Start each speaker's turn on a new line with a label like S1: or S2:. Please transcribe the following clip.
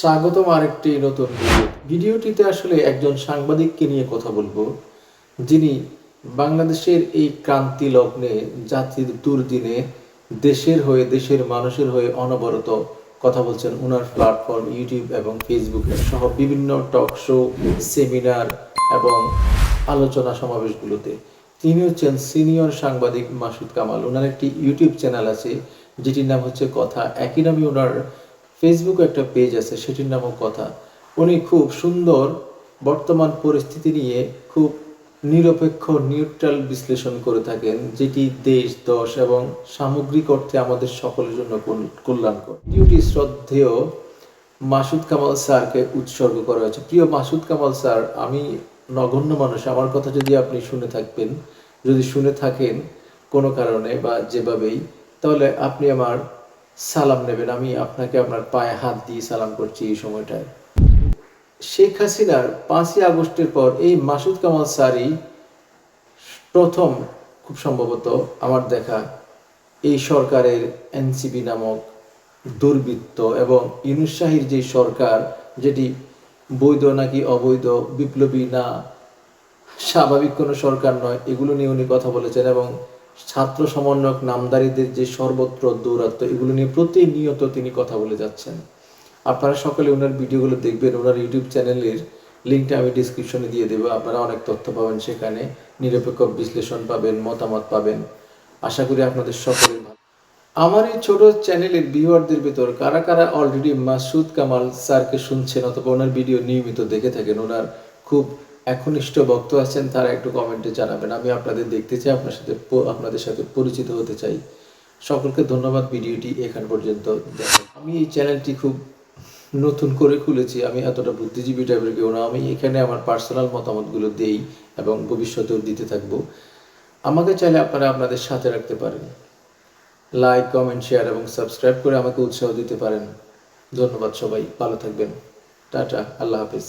S1: স্বাগতম আরেকটি নতুন ভিডিও। ভিডিওটিতে আসলে একজন সাংবাদিককে নিয়ে কথা বলব, যিনি বাংলাদেশের এই ক্রান্তি লগ্নে জাতির দুর্দিনে দেশের হয়ে, দেশের মানুষের হয়ে অনবরত কথা বলছেন। ওনার প্ল্যাটফর্ম ইউটিউব এবং ফেসবুকে সহ বিভিন্ন টক শো সেমিনার এবং আলোচনা সমাবেশগুলোতে। তিনি হচ্ছেন সিনিয়র সাংবাদিক মাসুদ কামাল। ওনার একটি ইউটিউব চ্যানেল আছে, যেটির নাম হচ্ছে কথা। একই নামে ওনার ফেসবুকে একটা পেজ আছে, সেটির নামও কথা। উনি খুব সুন্দর বর্তমান পরিস্থিতি নিয়ে খুব নিরপেক্ষ নিউট্রাল বিশ্লেষণ করে থাকেন, যেটি দেশ, দশ এবং সামগ্রিক অর্থে আমাদের সকলের জন্য কল- কল্যাণকর। ডিউটি শ্রদ্ধেয় মাসুদ কামাল স্যারকে উৎসর্গ করা হয়েছে। প্রিয় মাসুদ কামাল স্যার, আমি নগণ্য মানুষ, আমার কথা যদি আপনি শুনে থাকবেন, যদি শুনে থাকেন কোনো কারণে বা যেভাবেই, তাহলে আপনি আমার সালাম নেবেন, আমি আপনাকে আপনার পায়ে হাত দিয়ে সালাম করছি এই সময়টায়। শেখ হাসিনার পাঁচই আগস্টের পর এই মাসুদ কামাল সারি প্রথম, খুব সম্ভবত আমার দেখা, এই সরকারের এনসিপি নামক দুর্বৃত্ত এবং ইউনুস শাহির যে সরকার, যেটি বৈধ নাকি অবৈধ, বিপ্লবী না, স্বাভাবিক কোনো সরকার নয়, এগুলো নিয়ে উনি কথা বলেছেন এবং ছাত্র সমন্বয়ক, নামদারীদের যে সর্বত্র দৌরাত্ম এগুলো নিয়ে প্রতিনিয়ত তিনি কথা বলে যাচ্ছেন। আপনারা সকলে ওনার ভিডিওগুলো দেখবেন, ওনার ইউটিউব চ্যানেলের লিঙ্কটা আমি ডিসক্রিপশনে দিয়ে দেবো, আপনারা অনেক তথ্য পাবেন সেখানে, নিরপেক্ষ বিশ্লেষণ পাবেন, মতামত পাবেন। আশা করি আপনাদের সকলের আমার এই ছোট চ্যানেলের ভিউয়ারদের ভেতর কারা কারা অলরেডি মাসুদ কামাল স্যারকে শুনছেন অথবা ওনার ভিডিও নিয়মিত দেখে থাকেন, ওনার খুব একনিষ্ঠ ভক্ত আছেন, তারা একটু কমেন্টে জানাবেন। আমি আপনাদের দেখতে চাই, আপনার সাথে আপনাদের সাথে পরিচিত হতে চাই। সকলকে ধন্যবাদ, ভিডিওটি এখান পর্যন্ত আমি এই চ্যানেলটি খুব নতুন করে খুলেছি, আমি এতটা বুদ্ধিজীবী টাইপের কেউ না। আমি এখানে আমার পার্সোনাল মতামতগুলো দেই এবং ভবিষ্যতেও দিতে থাকব। আমাকে চাইলে আপনারা আপনাদের সাথে রাখতে পারেন। লাইক কমেন্ট শেয়ার এবং সাবস্ক্রাইব করে আমাকে উৎসাহ দিতে পারেন। ধন্যবাদ সবাই, ভালো থাকবেন। টাটা, আল্লাহ হাফিজ।